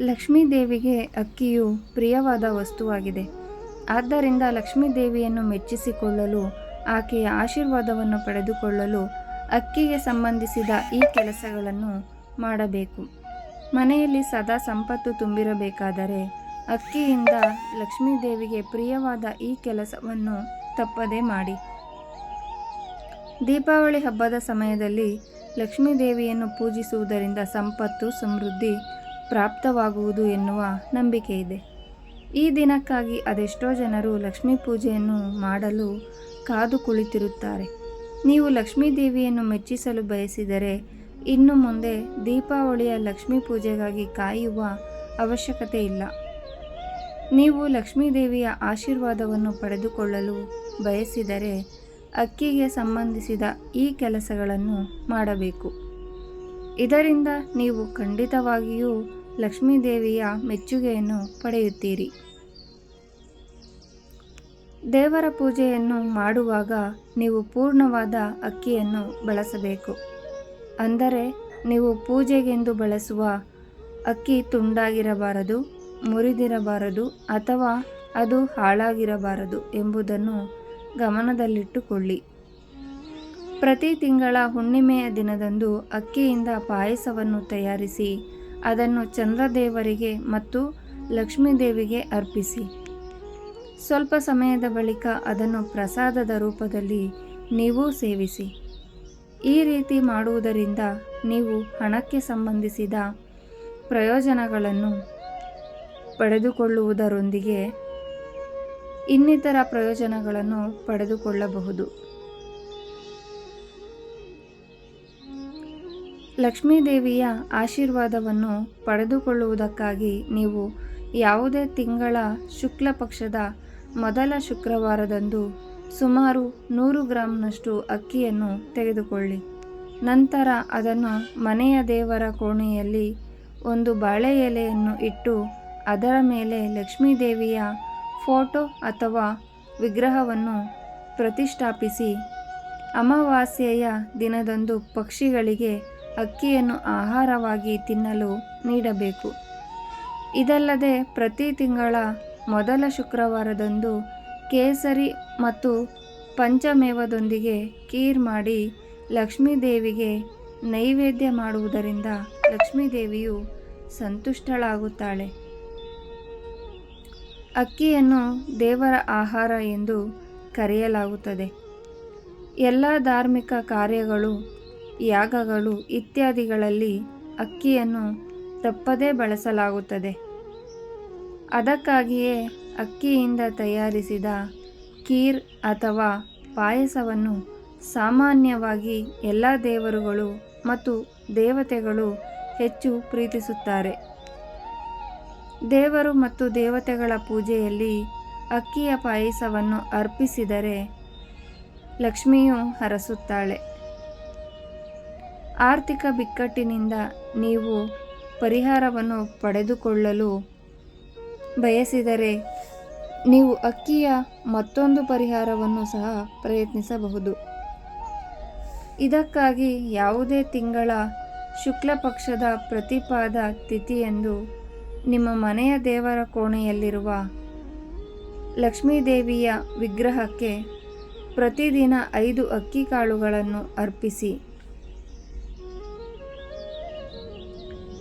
ಲಕ್ಷ್ಮೀ ದೇವಿಗೆ ಅಕ್ಕಿಯು ಪ್ರಿಯವಾದ ವಸ್ತುವಾಗಿದೆ. ಆದ್ದರಿಂದ ಲಕ್ಷ್ಮೀ ದೇವಿಯನ್ನು ಮೆಚ್ಚಿಸಿಕೊಳ್ಳಲು, ಆಕೆಯ ಆಶೀರ್ವಾದವನ್ನು ಪಡೆದುಕೊಳ್ಳಲು ಅಕ್ಕಿಗೆ ಸಂಬಂಧಿಸಿದ ಈ ಕೆಲಸಗಳನ್ನು ಮಾಡಬೇಕು. ಮನೆಯಲ್ಲಿ ಸದಾ ಸಂಪತ್ತು ತುಂಬಿರಬೇಕಾದರೆ ಅಕ್ಕಿಯಿಂದ ಲಕ್ಷ್ಮೀ ದೇವಿಗೆ ಪ್ರಿಯವಾದ ಈ ಕೆಲಸವನ್ನು ತಪ್ಪದೇ ಮಾಡಿ. ದೀಪಾವಳಿ ಹಬ್ಬದ ಸಮಯದಲ್ಲಿ ಲಕ್ಷ್ಮೀ ದೇವಿಯನ್ನು ಪೂಜಿಸುವುದರಿಂದ ಸಂಪತ್ತು ಸಮೃದ್ಧಿ ಪ್ರಾಪ್ತವಾಗುವುದು ಎನ್ನುವ ನಂಬಿಕೆ ಇದೆ. ಈ ದಿನಕ್ಕಾಗಿ ಅದೆಷ್ಟೋ ಜನರು ಲಕ್ಷ್ಮೀ ಪೂಜೆಯನ್ನು ಮಾಡಲು ಕಾದು ಕುಳಿತಿರುತ್ತಾರೆ. ನೀವು ಲಕ್ಷ್ಮೀ ದೇವಿಯನ್ನು ಮೆಚ್ಚಿಸಲು ಬಯಸಿದರೆ ಇನ್ನು ಮುಂದೆ ದೀಪಾವಳಿಯ ಲಕ್ಷ್ಮೀ ಪೂಜೆಗಾಗಿ ಕಾಯುವ ಅವಶ್ಯಕತೆ ಇಲ್ಲ. ನೀವು ಲಕ್ಷ್ಮೀ ದೇವಿಯ ಆಶೀರ್ವಾದವನ್ನು ಪಡೆದುಕೊಳ್ಳಲು ಬಯಸಿದರೆ ಅಕ್ಕಿಗೆ ಸಂಬಂಧಿಸಿದ ಈ ಕೆಲಸಗಳನ್ನು ಮಾಡಬೇಕು. ಇದರಿಂದ ನೀವು ಖಂಡಿತವಾಗಿಯೂ ಲಕ್ಷ್ಮೀದೇವಿಯ ಮೆಚ್ಚುಗೆಯನ್ನು ಪಡೆಯುತ್ತೀರಿ. ದೇವರ ಪೂಜೆಯನ್ನು ಮಾಡುವಾಗ ನೀವು ಪೂರ್ಣವಾದ ಅಕ್ಕಿಯನ್ನು ಬಳಸಬೇಕು. ಅಂದರೆ ನೀವು ಪೂಜೆಗೆಂದು ಬಳಸುವ ಅಕ್ಕಿ ತುಂಡಾಗಿರಬಾರದು, ಮುರಿದಿರಬಾರದು ಅಥವಾ ಅದು ಹಾಳಾಗಿರಬಾರದು ಎಂಬುದನ್ನು ಗಮನದಲ್ಲಿಟ್ಟುಕೊಳ್ಳಿ. ಪ್ರತಿ ತಿಂಗಳ ಹುಣ್ಣಿಮೆಯ ದಿನದಂದು ಅಕ್ಕಿಯಿಂದ ಪಾಯಸವನ್ನು ತಯಾರಿಸಿ, ಅದನ್ನು ಚಂದ್ರದೇವರಿಗೆ ಮತ್ತು ಲಕ್ಷ್ಮೀದೇವಿಗೆ ಅರ್ಪಿಸಿ. ಸ್ವಲ್ಪ ಸಮಯದ ಬಳಿಕ ಅದನ್ನು ಪ್ರಸಾದದ ರೂಪದಲ್ಲಿ ನೀವು ಸೇವಿಸಿ. ಈ ರೀತಿ ಮಾಡುವುದರಿಂದ ನೀವು ಹಣಕ್ಕೆ ಸಂಬಂಧಿಸಿದ ಪ್ರಯೋಜನಗಳನ್ನು ಪಡೆದುಕೊಳ್ಳುವುದರೊಂದಿಗೆ ಇನ್ನಿತರ ಪ್ರಯೋಜನಗಳನ್ನು ಪಡೆದುಕೊಳ್ಳಬಹುದು. ಲಕ್ಷ್ಮೀದೇವಿಯ ಆಶೀರ್ವಾದವನ್ನು ಪಡೆದುಕೊಳ್ಳುವುದಕ್ಕಾಗಿ ನೀವು ಯಾವುದೇ ತಿಂಗಳ ಶುಕ್ಲ ಪಕ್ಷದ ಮೊದಲ ಶುಕ್ರವಾರದಂದು ಸುಮಾರು ನೂರು ಗ್ರಾಂನಷ್ಟು ಅಕ್ಕಿಯನ್ನು ತೆಗೆದುಕೊಳ್ಳಿ. ನಂತರ ಅದನ್ನು ಮನೆಯ ದೇವರ ಕೋಣೆಯಲ್ಲಿ ಒಂದು ಬಾಳೆ ಎಲೆಯನ್ನು ಇಟ್ಟು ಅದರ ಮೇಲೆ ಲಕ್ಷ್ಮೀದೇವಿಯ ಫೋಟೋ ಅಥವಾ ವಿಗ್ರಹವನ್ನು ಪ್ರತಿಷ್ಠಾಪಿಸಿ. ಅಮಾವಾಸ್ಯೆಯ ದಿನದಂದು ಪಕ್ಷಿಗಳಿಗೆ ಅಕ್ಕಿಯನ್ನು ಆಹಾರವಾಗಿ ತಿನ್ನಲು ನೀಡಬೇಕು. ಇದಲ್ಲದೆ ಪ್ರತಿ ತಿಂಗಳ ಮೊದಲ ಶುಕ್ರವಾರದಂದು ಕೇಸರಿ ಮತ್ತು ಪಂಚಮೇವದೊಂದಿಗೆ ಕೀರ್ ಮಾಡಿ ಲಕ್ಷ್ಮೀದೇವಿಗೆ ನೈವೇದ್ಯ ಮಾಡುವುದರಿಂದ ಲಕ್ಷ್ಮೀದೇವಿಯು ಸಂತುಷ್ಟಳಾಗುತ್ತಾಳೆ. ಅಕ್ಕಿಯನ್ನು ದೇವರ ಆಹಾರ ಎಂದು ಕರೆಯಲಾಗುತ್ತದೆ. ಎಲ್ಲ ಧಾರ್ಮಿಕ ಕಾರ್ಯಗಳು ಯಾಗಗಳು ಇತ್ಯಾದಿಗಳಲ್ಲಿ ಅಕ್ಕಿಯನ್ನು ತಪ್ಪದೇ ಬಳಸಲಾಗುತ್ತದೆ. ಅದಕ್ಕಾಗಿಯೇ ಅಕ್ಕಿಯಿಂದ ತಯಾರಿಸಿದ ಖೀರ್ ಅಥವಾ ಪಾಯಸವನ್ನು ಸಾಮಾನ್ಯವಾಗಿ ಎಲ್ಲ ದೇವರುಗಳು ಮತ್ತು ದೇವತೆಗಳು ಹೆಚ್ಚು ಪ್ರೀತಿಸುತ್ತಾರೆ. ದೇವರು ಮತ್ತು ದೇವತೆಗಳ ಪೂಜೆಯಲ್ಲಿ ಅಕ್ಕಿಯ ಪಾಯಸವನ್ನು ಅರ್ಪಿಸಿದರೆ ಲಕ್ಷ್ಮಿಯು ಹರಸುತ್ತಾಳೆ. ಆರ್ಥಿಕ ಬಿಕ್ಕಟ್ಟಿನಿಂದ ನೀವು ಪರಿಹಾರವನ್ನು ಪಡೆದುಕೊಳ್ಳಲು ಬಯಸಿದರೆ ನೀವು ಅಕ್ಕಿಯ ಮತ್ತೊಂದು ಪರಿಹಾರವನ್ನು ಸಹ ಪ್ರಯತ್ನಿಸಬಹುದು. ಇದಕ್ಕಾಗಿ ಯಾವುದೇ ತಿಂಗಳ ಶುಕ್ಲ ಪಕ್ಷದ ಪ್ರತಿಪಾದ ತಿಥಿಯೆಂದು ನಿಮ್ಮ ಮನೆಯ ದೇವರ ಕೋಣೆಯಲ್ಲಿರುವ ಲಕ್ಷ್ಮೀದೇವಿಯ ವಿಗ್ರಹಕ್ಕೆ ಪ್ರತಿದಿನ ಐದು ಅಕ್ಕಿ ಕಾಳುಗಳನ್ನು ಅರ್ಪಿಸಿ.